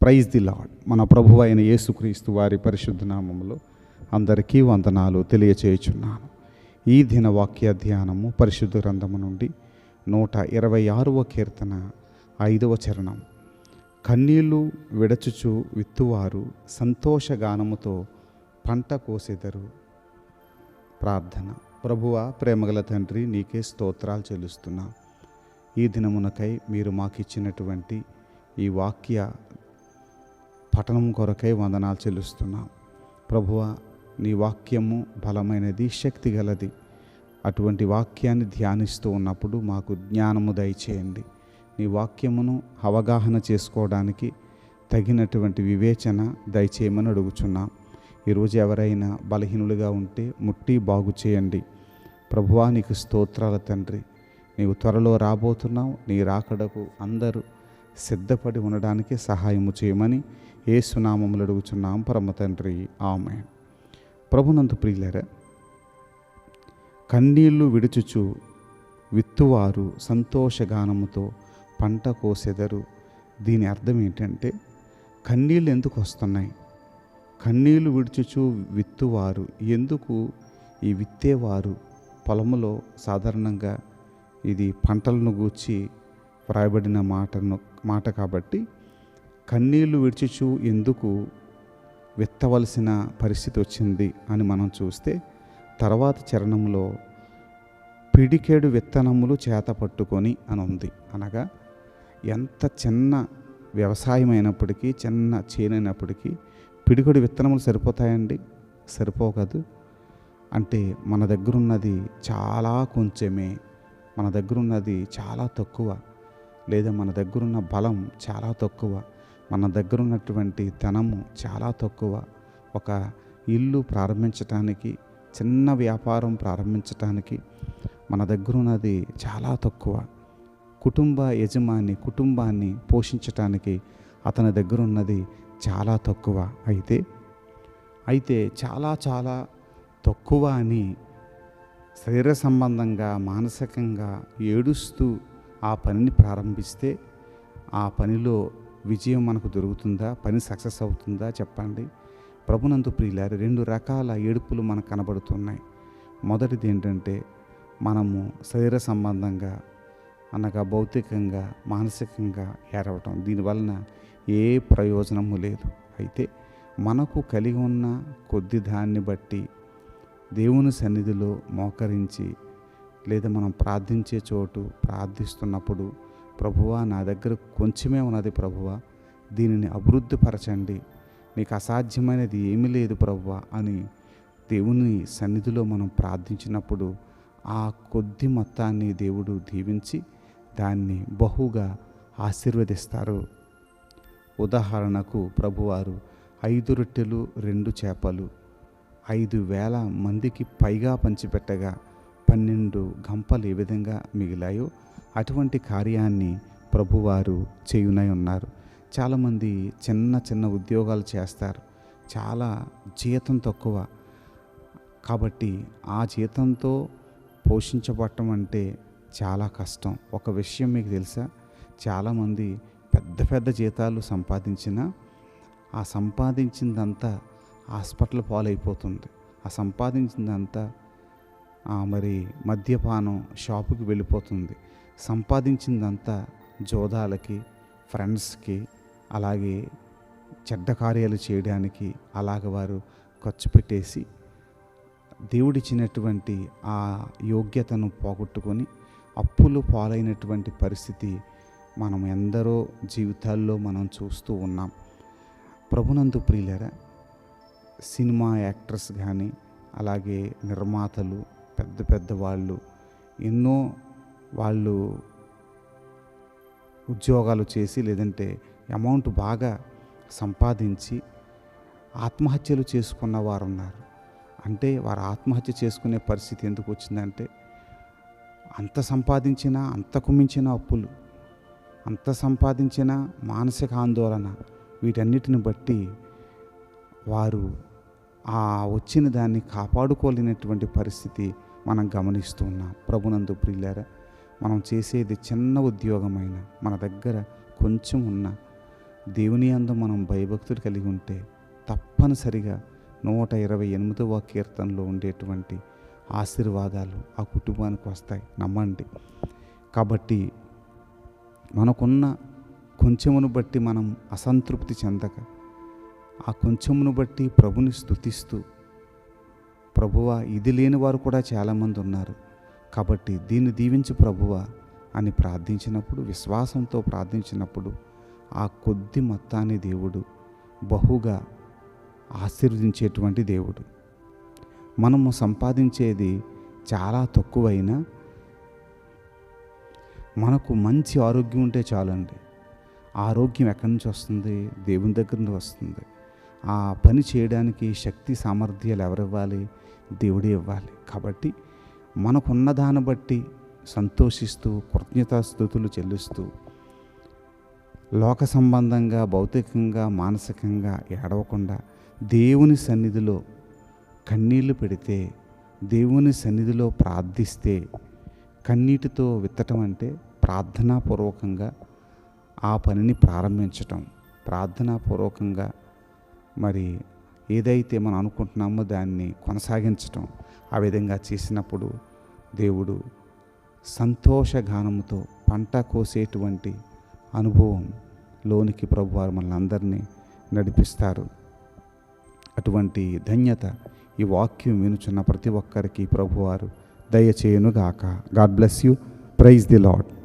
Praise the lord మన ప్రభు అయిన యేసుక్రీస్తు వారి పరిశుద్ధ నామములో అందరికీ వందనాలు తెలియచేయుచున్నాను. ఈ దిన వాక్య ధ్యానము పరిశుద్ధ గ్రంథము నుండి నూట ఇరవై ఆరవ కీర్తన ఐదవ చరణం. కన్నీళ్ళు విడచుచు విత్తువారు సంతోషగానముతో పంట కోసెదరు. ప్రార్థన. ప్రభువ ప్రేమగల తండ్రి నీకే స్తోత్రాలు చెల్లిస్తున్నా. ఈ దినమునకై మీరు మాకు ఇచ్చినటువంటి ఈ వాక్య పఠనం కొరకై వందనాలు చెల్లిస్తున్నాం. ప్రభువ నీ వాక్యము బలమైనది శక్తి గలది. అటువంటి వాక్యాన్ని ధ్యానిస్తూ ఉన్నప్పుడు మాకు జ్ఞానము దయచేయండి. నీ వాక్యమును అవగాహన చేసుకోవడానికి తగినటువంటి వివేచన దయచేయమని అడుగుచున్నాం. ఈరోజు ఎవరైనా బలహీనులుగా ఉంటే ముట్టి బాగు చేయండి. ప్రభువా నీకు స్తోత్రాల తండ్రి. నీవు త్వరలో రాబోతున్నావు నీ రాకడకు అందరూ సిద్ధపడి ఉండడానికి సహాయము చేయమని ఏ సునామములు అడుగుచున్నాం. పరమ తండ్రి. ఆమె ప్రభునందు ప్రియులరా కన్నీళ్ళు విడుచుచు విత్తువారు సంతోషగానముతో పంట కోసెదరు. దీని అర్థం ఏంటంటే కన్నీళ్ళు ఎందుకు వస్తున్నాయి? కన్నీళ్ళు విడుచుచు విత్తువారు ఎందుకు ఈ విత్తేవారు? పొలములో సాధారణంగా ఇది పంటలను గూర్చి వ్రాయబడిన మాటను మాట కాబట్టి కన్నీళ్ళు విడిచుచు ఎందుకు విత్తవలసిన పరిస్థితి వచ్చింది అని మనం చూస్తే తర్వాత చరణంలో పిడికేడు విత్తనములు చేత పట్టుకొని అని ఉంది. అనగా ఎంత చిన్న వ్యవసాయం అయినప్పటికీ చిన్న చేనైనప్పటికీ పిడికేడు విత్తనములు సరిపోతాయండి? సరిపోకదు. అంటే మన దగ్గర ఉన్నది చాలా కొంచెమే మన దగ్గర ఉన్నది చాలా తక్కువ. లేదా మన దగ్గరున్న బలం చాలా తక్కువ మన దగ్గర ఉన్నటువంటి ధనము చాలా తక్కువ. ఒక ఇల్లు ప్రారంభించటానికి చిన్న వ్యాపారం ప్రారంభించటానికి మన దగ్గర ఉన్నది చాలా తక్కువ. కుటుంబ యజమాని కుటుంబాన్ని పోషించటానికి అతని దగ్గర ఉన్నది చాలా తక్కువ అయితే అయితే చాలా చాలా తక్కువ అని శరీర సంబంధంగా మానసికంగా ఏడుస్తూ ఆ పనిని ప్రారంభిస్తే ఆ పనిలో విజయం మనకు దొరుకుతుందా? పని సక్సెస్ అవుతుందా? చెప్పండి. ప్రభునందు ప్రియులారి రెండు రకాల ఏడుపులు మనకు కనబడుతున్నాయి. మొదటిది ఏంటంటే మనము శరీర సంబంధంగా అనగా భౌతికంగా మానసికంగా ఏరవటం. దీనివలన ఏ ప్రయోజనము లేదు. అయితే మనకు కలిగి ఉన్న కొద్ది దాన్ని బట్టి దేవుని సన్నిధిలో మోకరించి లేదా మనం ప్రార్థించే చోటు ప్రార్థిస్తున్నప్పుడు ప్రభువా నా దగ్గర కొంచెమే ఉన్నది ప్రభువా దీనిని అభివృద్ధిపరచండి. నీకు అసాధ్యమైనది ఏమీ లేదు ప్రభువా అని దేవుని సన్నిధిలో మనం ప్రార్థించినప్పుడు ఆ కొద్ది మొత్తాన్ని దేవుడు దీవించి దాన్ని బహుగా ఆశీర్వదిస్తారు. ఉదాహరణకు ప్రభువారు ఐదు రొట్టెలు రెండు చేపలు ఐదు వేల మందికి పైగా పంచిపెట్టగా పన్నెండు గంపలు ఏ విధంగా మిగిలాయో అటువంటి కార్యాన్ని ప్రభువారు చేయునై ఉన్నారు. చాలామంది చిన్న చిన్న ఉద్యోగాలు చేస్తారు. చాలా జీతం తక్కువ. కాబట్టి ఆ జీతంతో పోషించబడటం అంటే చాలా కష్టం. ఒక విషయం మీకు తెలుసా? చాలామంది పెద్ద పెద్ద జీతాలు సంపాదించిన ఆ సంపాదించిందంతా హాస్పిటల్ పాలైపోతుంది. ఆ సంపాదించిందంతా మరి మద్యపానం షాపుకి వెళ్ళిపోతుంది. సంపాదించిందంతా జోదాలకి ఫ్రెండ్స్కి అలాగే చెడ్డ కార్యాలు చేయడానికి అలాగ వారు ఖర్చు పెట్టేసి దేవుడిచ్చినటువంటి ఆ యోగ్యతను పోగొట్టుకొని అప్పులు పాలైనటువంటి పరిస్థితి మనం ఎందరో జీవితాల్లో మనం చూస్తూ ఉన్నాం. ప్రభునందు ప్రియులరా సినిమా యాక్టర్స్ కానీ అలాగే నిర్మాతలు పెద్ద పెద్ద వాళ్ళు ఎన్నో వాళ్ళు ఉద్యోగాలు చేసి లేదంటే అమౌంట్ బాగా సంపాదించి ఆత్మహత్యలు చేసుకున్న వారు ఉన్నారు అంటే వారు ఆత్మహత్య చేసుకునే పరిస్థితి ఎందుకు వచ్చిందంటే అంత సంపాదించిన అంతకు మించిన అప్పులు అంత సంపాదించిన మానసిక ఆందోళన వీటన్నిటిని బట్టి వారు ఆ వచ్చిన దాన్ని కాపాడుకోలేనటువంటి పరిస్థితి మనం గమనిస్తూ ఉన్నాం. ప్రభునందు ప్రియులారా మనం చేసేది చిన్న ఉద్యోగమైన మన దగ్గర కొంచెం ఉన్న దేవుని అందు మనం భయభక్తులు కలిగి ఉంటే తప్పనిసరిగా నూట ఇరవై ఎనిమిదవ కీర్తనలో ఉండేటువంటి ఆశీర్వాదాలు ఆ కుటుంబానికి వస్తాయి. నమ్మండి. కాబట్టి మనకున్న కొంచెమును బట్టి మనం అసంతృప్తి చెందక ఆ కొంచెమును బట్టి ప్రభుని స్తుతిస్తూ ప్రభువ ఇది లేని వారు కూడా చాలామంది ఉన్నారు. కాబట్టి దీన్ని దీవించి ప్రభువ అని ప్రార్థించినప్పుడు విశ్వాసంతో ప్రార్థించినప్పుడు ఆ కొద్ది మొత్తాన్ని దేవుడు బహుగా ఆశీర్వదించేటువంటి దేవుడు. మనము సంపాదించేది చాలా తక్కువైనా మనకు మంచి ఆరోగ్యం ఉంటే చాలండి. ఆరోగ్యం ఎక్కడి నుంచి వస్తుంది? దేవుని దగ్గర నుంచి వస్తుంది. ఆ పని చేయడానికి శక్తి సామర్థ్యాలు ఎవరివ్వాలి? దేవుడే ఇవ్వాలి. కాబట్టి మనకున్న దాన్ని బట్టి సంతోషిస్తూ కృతజ్ఞతాస్థుతులు చెల్లిస్తూ లోక సంబంధంగా భౌతికంగా మానసికంగా ఏడవకుండా దేవుని సన్నిధిలో కన్నీళ్ళు పెడితే దేవుని సన్నిధిలో ప్రార్థిస్తే కన్నీటితో విత్తటం అంటే ప్రార్థనాపూర్వకంగా ఆ పనిని ప్రారంభించటం. ప్రార్థనాపూర్వకంగా మరి ఏదైతే మనం అనుకుంటున్నామో దాన్ని కొనసాగించటం ఆ విధంగా చేసినప్పుడు దేవుడు సంతోషగానముతో పంట కోసేటువంటి అనుభవం లోనికి ప్రభువారు మనల్ని అందరినీ నడిపిస్తారు. అటువంటి ధన్యత ఈ వాక్యం వినుచున్న ప్రతి ఒక్కరికి ప్రభువారు దయచేయునుగాక. God bless you praise the Lord